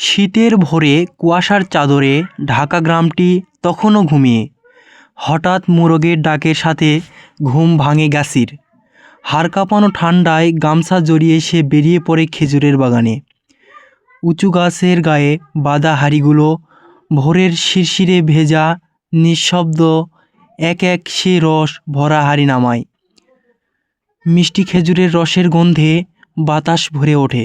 শীতের ভোরে কুয়াশার চাদরে ঢাকা গ্রামটি তখনও ঘুমিয়ে। হঠাৎ মোরগের ডাকের সাথে ঘুম ভাঙে গাছির হাড় কাঁপানো ঠান্ডায় গামছা জড়িয়ে সে বেরিয়ে পড়ে খেজুরের বাগানে। উঁচু গাছের গায়ে বাঁধা হাড়িগুলো ভোরের শিরশিরে ভেজা নিঃশব্দ এক এক সে রস ভরা হাড়ি নামায়। মিষ্টি খেজুরের রসের গন্ধে বাতাস ভরে ওঠে।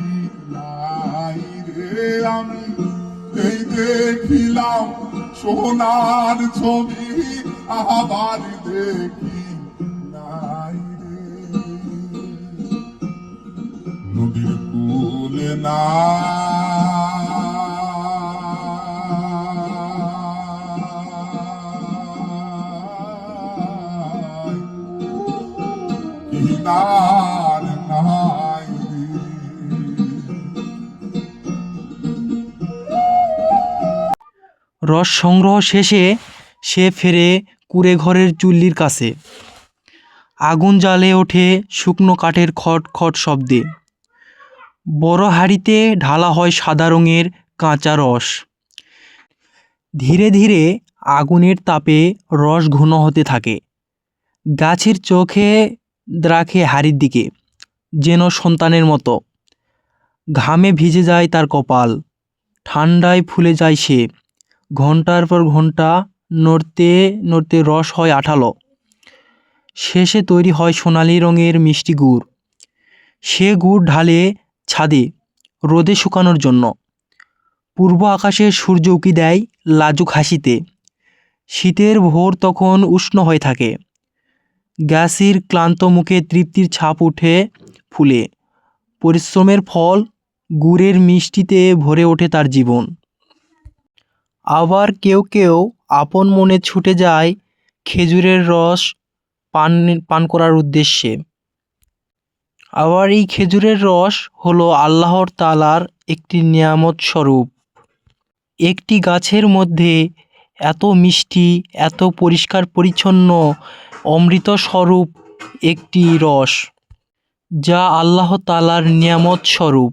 রে আমি এই দেখিলাম সোনার ছবি আবার দেখি নাই রে। নদীর কুলে না কিনার রস সংগ্রহ শেষে সে ফেরে কুড়ে ঘরের চুল্লির কাছে। আগুন জ্বালে ওঠে শুকনো কাঠের খট খট শব্দে। বড় হাঁড়িতে ঢালা হয় সাদা রঙের কাঁচা রস। ধীরে ধীরে আগুনের তাপে রস ঘন হতে থাকে। গাছের চোখে রাখে হাড়ির দিকে, যেন সন্তানের মতো। ঘামে ভিজে যায় তার কপাল। ঠান্ডায় ফুলে যায় সে। ঘণ্টার পর ঘণ্টা নড়তে নড়তে রস হয় আঠালো। শেষে তৈরি হয় সোনালি রঙের মিষ্টি গুড়। সে গুড় ঢালে ছাদে রোদে শুকানোর জন্য। পূর্ব আকাশে সূর্য উকি দেয় লাজুক হাসিতে। শীতের ভোর তখন উষ্ণ হয়ে থাকে। গ্যাসির ক্লান্ত মুখে তৃপ্তির ছাপ উঠে ফুলে। পরিশ্রমের ফল গুড়ের মিষ্টিতে ভরে ওঠে তার জীবন। আবার কেউ কেউ আপন মনে ছুটে যায় খেজুরের রস পান পান করার উদ্দেশ্যে। আবার এই খেজুরের রস হলো আল্লাহর তালার একটি নিয়ামত স্বরূপ। একটি গাছের মধ্যে এত মিষ্টি, এত পরিষ্কার পরিচ্ছন্ন, অমৃত স্বরূপ একটি রস, যা আল্লাহ তালার নিয়ামত স্বরূপ।